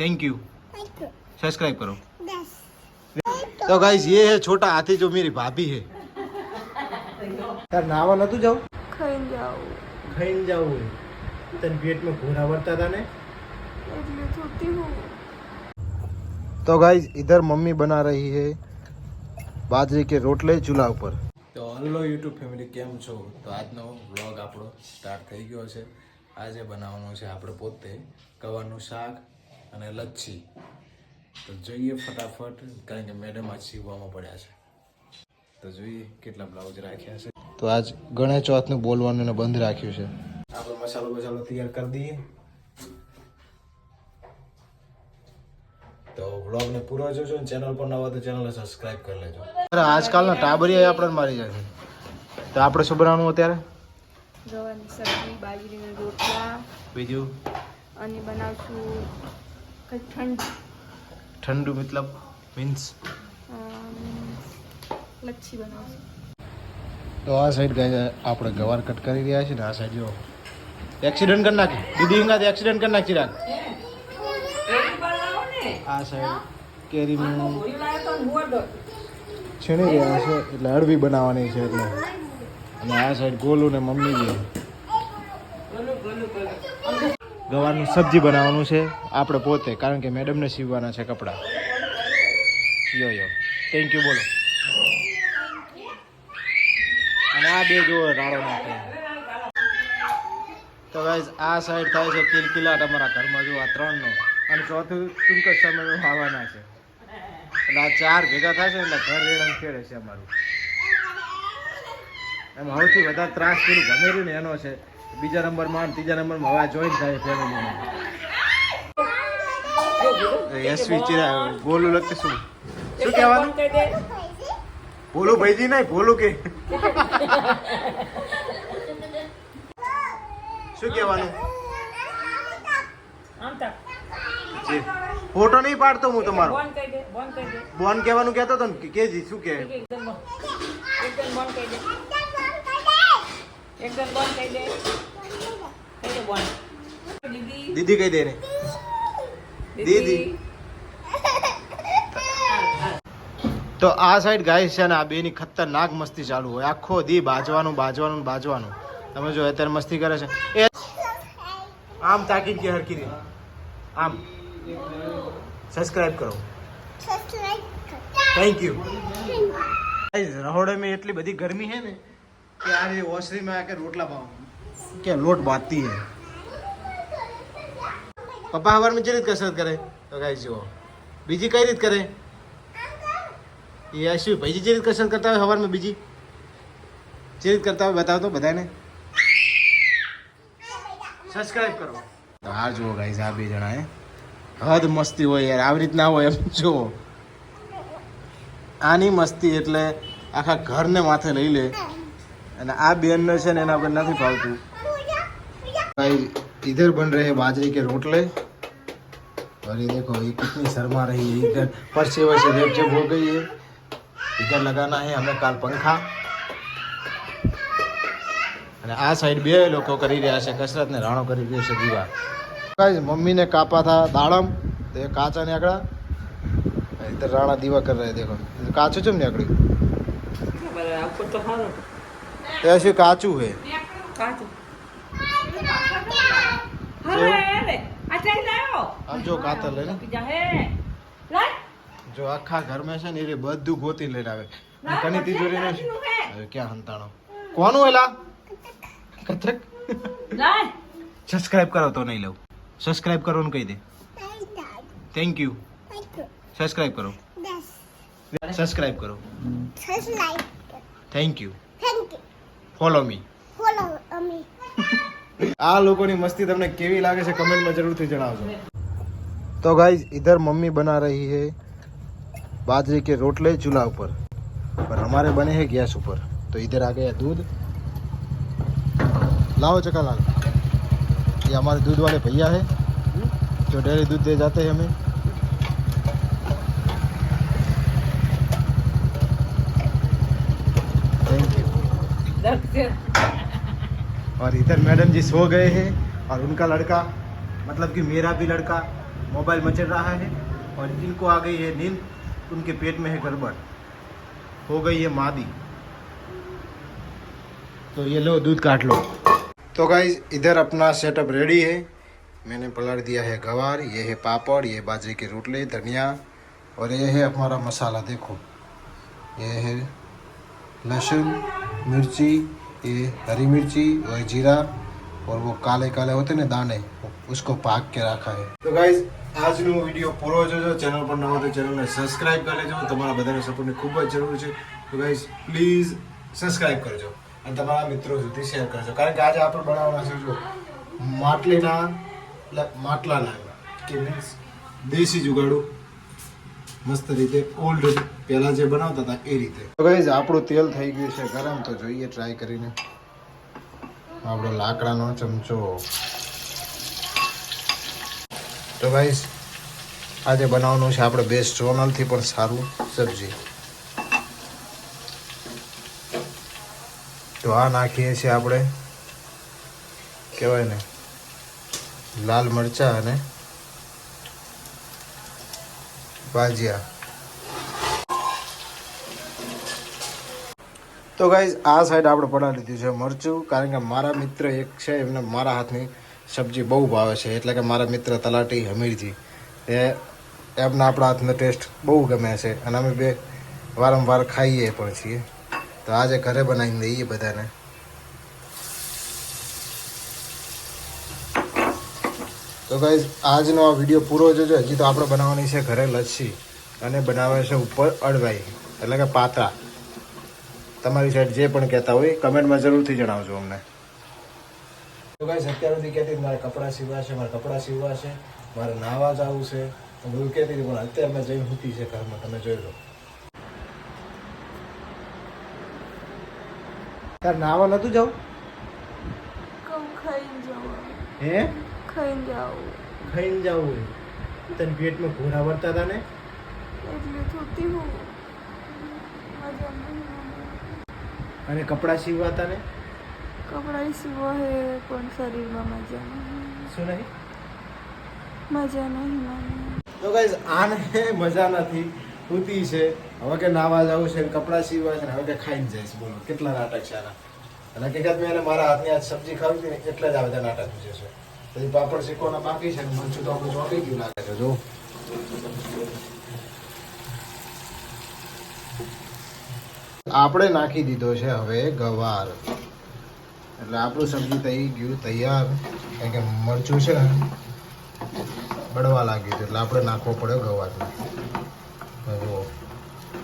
Thank you subscribe करो तो guys ये है छोटा हाथी जो मेरी भाभी है તાર નાવા નતું જાવ ખાઈને જાઉં ખાઈને જાવું તને પેટમાં ઘોડા વળતા હતા ને એટલે થોતી હું तो गाइस इधर मम्मी बना रही है बाजरे के रोटले चूल्हा ઉપર તો હલો યુટ્યુબ ફેમિલી કેમ છો તો આજનો વ્લોગ આપણો સ્ટાર્ટ થઈ ગયો છે આજે બનાવવાનો છે આપણે પોતે ગવારનું શાક અને લચ્છી તો જોઈએ ફટાફટ કારણ કે મેડમ આજ સીવવામાં પડ્યા છે. તો જોઈએ કેટલા બ્લાઉઝ રાખ્યા છે. તો આજ ગણેશ ચોથનું બોલવાનું બંધ રાખ્યું છે. આપણે મસાલો મસાલો તૈયાર કરી દઈએ. તો વ્લોગને પૂરો જોજો ને ચેનલ પર નવા તો ચેનલ સબસ્ક્રાઇબ કરી લેજો. અરે આજકાલના ટાબરિયા આપણને મારી જાય તો આપણે શું બનાવવાનું અત્યારે? ગવાની સબ્જી બાજરીના રોટલા. બીજું? અને બનાવશું ઠંડ? ઠંડુ મતલબ મીન્સ લચ્છી બનાવશું તો આ સાઈડ ગાય આપણે ગવાર કટ કરી રહ્યા છે ને આ સાઈડ જો એક્સિડન્ટ કરી નાખી. દીદી ઇંગા એક્સિડન્ટ કરી નાખી રાખ. આ સાઈડ કેરીનું છીણી રહ્યા છે એટલે હળવી બનાવવાની છે એટલે. અને આ સાઈડ ગોલું ને મમ્મી છે ગવારનું સબ્જી બનાવવાનું છે. આપણે પોતે, કારણ કે મેડમને સીવવાના છે કપડાં. યો યો. થેન્ક યુ બોલો. અને આ બે જો રાડો નાખે તો ગાઈઝ આ સાઈડ થાય છે કિલકિલાટ અમારા ઘરમાં જો આ ત્રણનો. અને ચોથું ટૂંક જ સમયમાં આવવાના છે. એટલે આ ચાર ભેગા થશે એટલે ઘર રેડમ ખેડે છે અમારું. એમ સૌથી વધારે ત્રાસ પેલું ગમે ને એનો છે. બીજા નંબરમાં માં ત્રીજા નંબરમાં હવે જોઈન થાય ફેમિલીમાં યશવી ચિરા બોલું લગતું શું? શું કહેવાનું? ભોલું ભાઈજી નહીં ભોલું કે. શું કહેવાનું? ફોટો નહીં પાડતો હું તમારો. બોન કહેવાનું કહેતો હતો ને કેજી શું કે? દીદી કહી દે ને દીદી. તો આ સાઈડ ગાય છે ને આ બેની ખતરનાક મસ્તી ચાલુ હોય. આખો દી બાજવાનું બાજવાનું બાજવાનું. તમે જો અત્યારે મસ્તી કરે છે. એ આમ તાકીદ કે હરકી દે આમ. સબસ્ક્રાઇબ કરો. થેન્ક યુ રહોડે મેં એટલી બધી ગરમી છે ને કે આ જે ઓસરી में आके रोटला पाओ કે લોટ બાંધતી है પપ્પા હવાર में જે રીત કસરત કરે તો ગાઈ જુઓ બીજી કઈ રીત કરે એ શું ભાઈજી જે રીત કસરત કરતા હોય હવારમાં બીજી જે રીત કરતા હોય બતાવો તો બધાને સબસ્ક્રાઇબ કરો તો આ જુઓ ગાઈઝ આ બે જણા હે હદ મસ્તી હોય યાર આવી રીતના હોય એમ જુઓ આની મસ્તી એટલે આખા ઘરને માથે લઈ લે અને આ બેનને છે ને એના પર નથી ફાવતું गाइस इधर बन रहे हैं बाजरे के रोटले और ये देखो ये कितनी शर्मा रही है इधर परसे वैसे रेप जब हो गई है इधर लगाना है हमें काल पंखा અને આ સાઈડ બે લોકો કરી રહ્યા છે કસરત ને રાણો કરી રહ્યો છે દીવા ગાઈસ મમ્મી ને કાપા था દાડમ તો ये काचा ने आकड़ा इधर राणा दीवा कर रहे हैं देखो काचू એ શું કાચું હે કાચું. જો. કાતર લઈને. જો આખા ઘરમાં છે ને એ બધું ગોતી લઈને આવે. કની તિજોરી ને ક્યાં હંતાણો? કોનું એલા? કથક સબસ્ક્રાઇબ કરો તો નહીં લઉં. સબસ્ક્રાઇબ કરવાનું કહી દે. થેન્ક યુ સબસ્ક્રાઇબ કરો. સબસ્ક્રાઇબ કરો. Thank you thank you follow me follow Ami આ લોકોની મસ્તી તમને કેવી લાગે છે કમેન્ટમાં જરૂરથી જણાવજો. તો ગાઈઝ ઇધર મમ્મી બના રહી હે બાજરી કે રોટલે ચૂલા ઉપર. પણ અમારે બને હે ગેસ ઉપર. તો ઇધર આ ગયા દૂધ. લાવો ચકા લાલ. ये हमारे दूध ભૈયા भैया है ડેરી દૂધ દે જાતે जाते हैं और इधर मैडम जी सो गए हैं और उनका लड़का मतलब कि मेरा भी लड़का मोबाइल मचल रहा है और जिनको आ गई है नींद, उनके पेट में है गड़बड़। हो गई है मादी। तो ये लो, दूध काट लो। तो गाइज़ इधर अपना सेटअप रेडी है। मैंने पलट दिया है गवार, ये है पापड़, ये बाजरे के रोटले, धनिया और ये है हमारा मसाला, देखो। ये है लहसुन। मिर्ची ये हरी मिर्ची और जीरा और वो काले काले होते हैं ना दाने उसको पाक के रखा है તો ગાઈઝ આજનો વિડીયો પૂરો જોજો ચેનલ પર ન હોય તો ચેનલને સબસ્ક્રાઇબ કરી લેજો તમારા બધાની સપોર્ટની ખૂબ જ જરૂર છે તો ગાઈઝ પ્લીઝ સબસ્ક્રાઇબ કરજો અને તમારા મિત્રો સુધી શેર કરજો કારણ કે આજે આપણે બનાવવાના છે જો માટલીના એટલે માટલાના કે મીન્સ દેશી જુગાડું મસ્ત રીતે ઓલ્ડ પેલા જે બનાવતા હતા એ રીતે. તો ગાઈઝ આપણું તેલ થઈ ગયું છે ગરમ, તો જોઈએ ટ્રાય કરીને. આપણો લાકડાનો ચમચો. તો ગાઈઝ આજે બનાવવાનું છે આપણે બેસ્ટ સોનલથી પણ સારું સબ્જી. તો આ નાખીએ છીએ આપણે, કહેવાય ને, લાલ મરચા અને ભાજીયા તો ગાઈઝ આ સાઈડ આપણે પડાવી લીધું છે મરચું, કારણ કે મારા મિત્ર એક છે, એમને મારા હાથની સબ્જી બહુ ભાવે છે, એટલે કે મારા મિત્ર તલાટી હમીરજી. એ એમના આપણા હાથનો ટેસ્ટ બહુ ગમે છે, અને અમે બે વારંવાર ખાઈએ પણ છીએ. તો આજે ઘરે બનાવીને દઈએ બધાને. તો ગાઈઝ આજનો આ વીડિયો પૂરો જોજો. હજી તો આપણે બનાવવાની છે ઘરે લચ્છી અને બનાવે છે ઉપર અડવાઈ એટલે કે પાતરા તમારી સાઈડ જે પણ કહેતા હોય કમેન્ટમાં જરૂરથી જણાવજો અમને. તો ગાઈઝ અત્યાર સુધી કહેતી મારે કપડાં સીવવા છે મારે કપડાં સીવવા છે મારે નાહવા જવું છે. તો બધું કહેતી હતી પણ અત્યારે મેં જઈને સૂતી છે ઘરમાં તમે જોઈ લો. તાર નાહવા નતું જવું? હે? ખાઈને જાઉં. ખાઈને જવું તને પેટમાં ઘોડા વળતા હતા ને? એટલે થતી હું. અને કપડાં સીવવા હતા ને? કપડાં સીવવા હે પણ શરીરમાં મજા નહીં શું નહીં? મજા નહીં તો ગાઈઝ આને મજા નથી. ઉતી છે. હવે કે નાવા જવું છે કપડાં સીવવા છે હવે કે ખાઈને જઈશ. બોલો કેટલા નાટક છે આના? અને હકીકત મેં મારા હાથની આજ સબ્જી ખાવી હતી ને એટલે જ આ બધા નાટક છે. પછી પાપડ શેકવાના બાકી છે મરચું તો આપણું ચોંટી ગયું લાગે છે જો આપણે નાખી દીધો છે હવે ગવાર. એટલે આપણું સબ્જી થઈ ગયું તૈયાર. કારણ કે મરચું છે બળવા લાગ્યું એટલે આપણે નાખવો પડ્યો ગવાર જુઓ.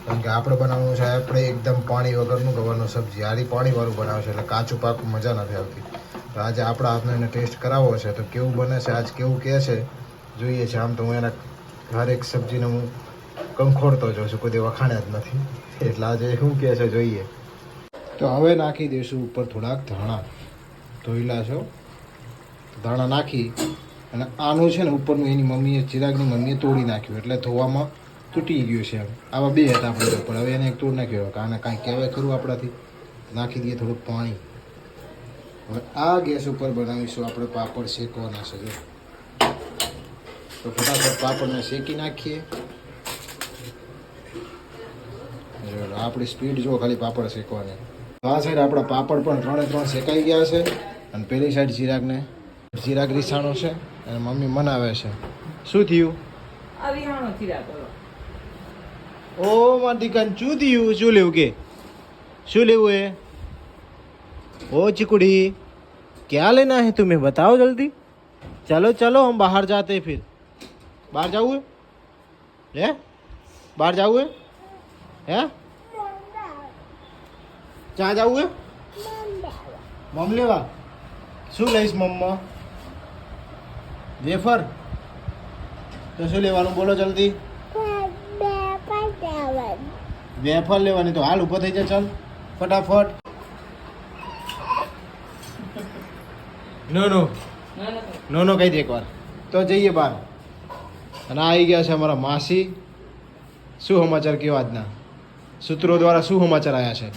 કારણ કે આપણે બનાવવાનું છે, આપણે એકદમ પાણી વગરનું ગવારનું સબ્જી. આરી પાણીવાળું બનાવે છે, એટલે કાચું પાકું મજા નથી આવતી. તો આજે આપણા હાથનો એને ટેસ્ટ કરાવવો છે, તો કેવું બને છે, આજ કેવું કહે છે, જોઈએ છે. આમ તો હું એના હરેક સબ્જીને હું કંખોડતો જોઉં છું, કોઈ વખાણ્યા જ નથી. એટલે આજે શું કહે છે જોઈએ. તો હવે નાખી દઈશું ઉપર થોડાક ધાણા. ધોઈલા છો ધાણા નાખી અને આનું છે ને ઉપરનું એની મમ્મીએ, ચિરાગની મમ્મીએ તોડી નાખ્યું. એટલે ધોવામાં તૂટી ગયું છે એમ. આવા બે હતા આપણે ઉપર. હવે એને એક તોડ નાખ્યો. આને કાંઈ કહેવાય ખરું આપણાથી? નાખી દઈએ થોડુંક પાણી. હવે આ ગેસ ઉપર બનાવીશું આપણે પાપડ શેકવાના છે તો ફટાફટ પાપડને શેકી નાખીએ. આપણી સ્પીડ જો ખાલી પાપડ શેકવાની. તો આ સાઈડ આપણા પાપડ પણ ત્રણે ત્રણ શેકાઈ ગયા છે. અને પેલી સાઈડ ચિરાગને ચિરાગ રીસાણો છે અને મમ્મી મનાવે છે. શું થયું? ઓ મારી દીકરાને શું થયું? શું લેવું કે? શું લેવું એ? ओ चिकुड़ी क्या लेना है तुम्हें बताओ जल्दी चलो चलो हम बाहर जाते हैं फिर बाहर जाओगे है बाहर जाओगे है ક્યાં જવું હે મમ લેવા શું લઈશ મમ્મા વેફર તો શું લેવાનું બોલો જલ્દી વેફર લેવાની તો હાલ ઊભો થઈ જા ચાલ ફટાફટ નો નો નો નો કહી દે એકવાર તો જઈએ બહાર અને આ આવી ગયા છે અમારા માસી શું સમાચાર કયો આજના સૂત્રો દ્વારા શું સમાચાર આવ્યા છે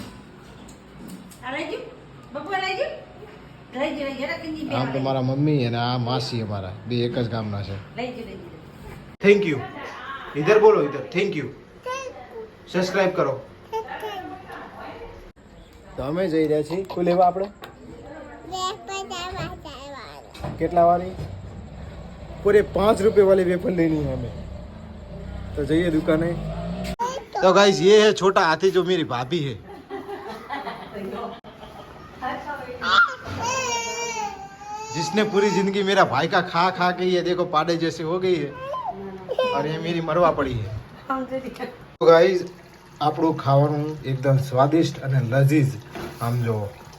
આમ તો મારા મમ્મી અને આ માસી અમારા બે એક જ ગામના છે થેન્ક યુ ઇધર બોલો ઇધર થેન્ક યુ સબસ્ક્રાઇબ કરો. તો અમે જઈ રહ્યા છીએ. શું લેવા આપણે? કેટલા વાળી પૂરે પાંચ રૂपये वाली वेफर लेनी है हमें तो जाइए दुकाने तो गाइस ये है छोटा हाथी जो मेरी भाभी है जिसने पूरी जिंदगी मेरा भाई का खा खा के ये देखो पाड़े जैसे हो गई है और ये मेरी मरवा पड़ी है तो गाइस આપણું ખાવાનું એકદમ સ્વાદિષ્ટ અને લજીઝ આમ જો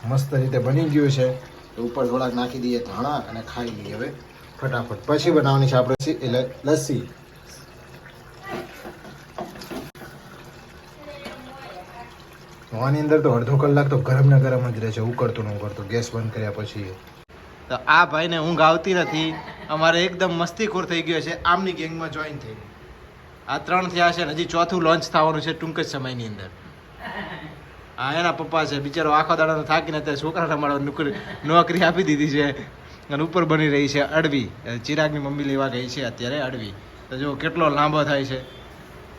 મસ્ત રીતે બની ગયું છે ઉપર થોડાક નાખી દઈએ ધાણા અને ખાઈ લઈએ હવે ફટાફટ. પછી બનાવવાની છે આપણે એટલે લસ્સી. આની અંદર તો અડધો કલાક તો ગરમ ને ગરમ જ રહે છે, ઉકળતું ને ઉકળતું. ગેસ બંધ કર્યા પછી તો આ ભાઈને ઊંઘ આવતી નથી. અમારે એકદમ મસ્તીખોર થઈ ગયો છે. આમની ગેંગમાં જોઈન થઈ આ ત્રણ થયા છે હજી ચોથું લોન્ચ થવાનું છે ટૂંક જ સમયની અંદર. આ એના પપ્પા છે બિચારો આખો દાડાનો થાકીને અત્યારે છોકરાને મારો નોકરી નોકરી આપી દીધી છે. અને ઉપર બની રહી છે અડવી. ચિરાગની મમ્મી લેવા ગઈ છે અત્યારે અડવી. તો જો કેટલો લાંબો થાય છે.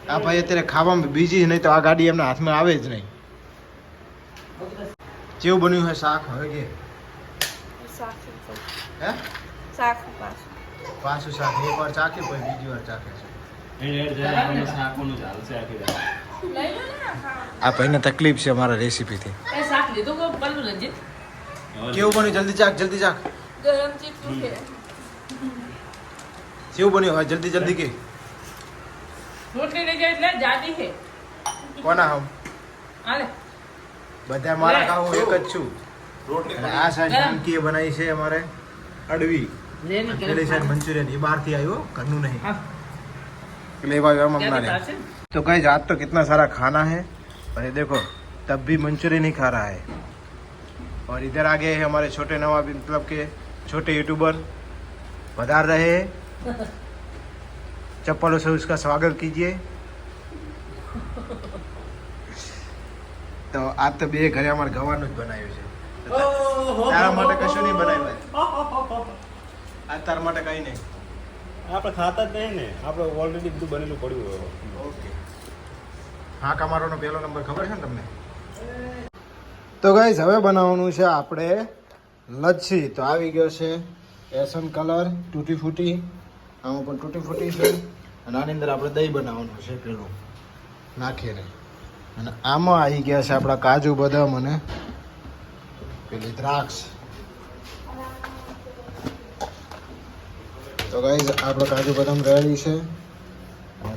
આ ભાઈ અત્યારે ખાવામાં બીજી નહીં તો આ ગાડી એમના હાથમાં આવે જ નહીં. કેવું બન્યું હોય શાક હવે કે? હે? પાછું. પાછું શાક. એક વાર ચાખે પછી બીજી વાર ચાખે છે. આ ભાઈને તકલીફ છે અમારા રેસીપીથી. એ શાક લીધું કે પેલું રંજીત કેવું બન્યું? જલ્દી ચાક જલ્દી ચાક ગરમ ચીકુ છે કેવું બન્યું? હવે જલ્દી જલ્દી કે. રોટલી લઈ જાય એટલે જાડી છે. કોના હમ બધા મારા ખાવ એક જ છું. આ સાઈડ નમકી બનાવી છે અમારે અડવી. પેલી સાઈડ મંચુરિયન. એ બહારથી આવ્યો ઘરનું નહીં. લેવા આવ્યો પાસે? तो गाइज आज तो कितना सारा खाना है और ये देखो तब भी मंचूरियन ही खा रहा है और इधर आ गए हैं हमारे छोटे नवाब मतलब के छोटे यूट्यूबर पधार रहे हैं चप्पलों से उसका स्वागत कीजिए તો આજ તો બે ઘરે અમારે ગવાનું જ બનાવ્યું છે તારા માટે કશું નહીં બનાવ્યું આજ તારા માટે કઈ નહીં આપણે ખાતા જ નહીં ને. આપણે ઓલરેડી બધું બનેલું પડ્યું હોય ઓકે. હા કમારોનો પહેલો નંબર ખબર છે ને તમને? તો ગાઈઝ હવે બનાવવાનું છે આપણે લચ્છી. તો આવી ગયો છે એસન કલર તૂટી ફૂટી આમાં પણ તૂટી ફૂટી છે. અને આની અંદર આપણે દહીં બનાવવાનું છે પેલું. નાખીને અને આમાં આવી ગયા છે આપણા કાજુ બદામ અને પેલી દ્રાક્ષ. તો ગાઈઝ આપણો કાજુ બદામ રેડી છે.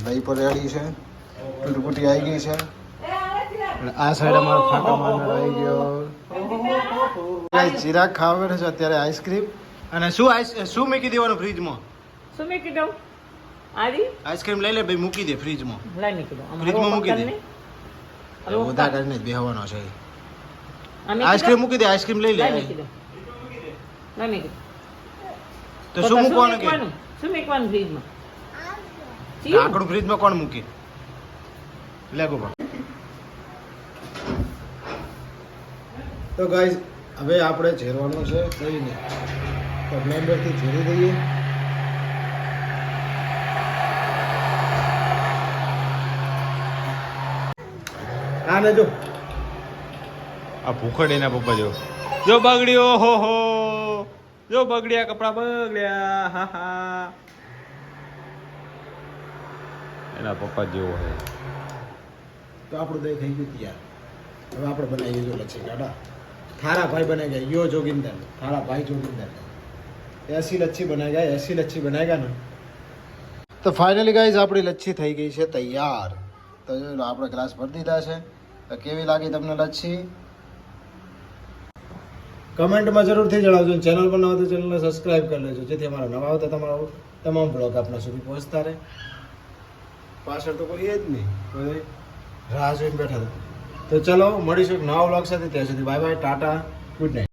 દહીં પણ રેડી છે. તૂટી આવી ગઈ છે. આ સાઈડ અમારો ફાટો મારનાર આવી ગયો. જીરા ખાવા બેઠો છે અત્યારે આઈસ્ક્રીમ અને શું આઈસ શું મૂકી દેવાનું ફ્રીજમાં શું મૂકી દઉં? આઈસ્ક્રીમ લઈ લે ભાઈ મૂકી દે ફ્રીજમાં લઈ મૂકી દઉં. ફ્રીજમાં મૂકી દે. ઉધા કરીને જ બેહવાનો છે. આઈસ્ક્રીમ મૂકી દે આઈસ્ક્રીમ લઈ લે. લઈ મૂકી કીધું. તો શું મૂકવાનું કે? શું મૂકવાનું ફ્રીજમાં લાકડું ફ્રીજમાં કોણ મૂકે? લે ગોપા તો ગાઈઝ હવે આપણે ઝેરવાનું છે દહીંને તો બ્લેન્ડરથી ઝેરી દઈએ. આને જો. આ ભૂખડ એના પપ્પા જો જો બગડ્યો હો હો. જો બગડ્યા કપડા, બગડ્યા, હા હા. એના પપ્પા જેવો હે તો આપણું દહીં થઈ ગયું તૈયાર. હવે આપણે બનાવીએ જો લચ્છી ગાડા થારા ભાઈ બનાવી ગયા. યો જોગિંદર. થારા ભાઈ જોગિંદર. એસી લચ્છી બનાવી ગયા. એસી લચ્છી બનાવી ગયા ને. તો ફાઇનલી ગાઈઝ આપણી લચ્છી થઈ ગઈ છે તૈયાર. તો આપણે ગ્લાસ ભરી દીધા છે. તો કેવી લાગી તમને લચ્છી? કમેન્ટમાં જરૂરથી જણાવજો ચેનલ પર ન હોય તો ચેનલને સબસ્ક્રાઇબ કરી લેજો. જેથી અમારા નવા આવતા તમારો તમામ બ્લોગ આપણા સુધી પહોંચતા રહે. પાછળ તો કોઈ એ જ નહીં. કોઈ રાહ જોઈને બેઠા તો ચલો, મળીશું એક નવા બ્લોગ સાથે. ત્યાં સુધી bye bye tata good night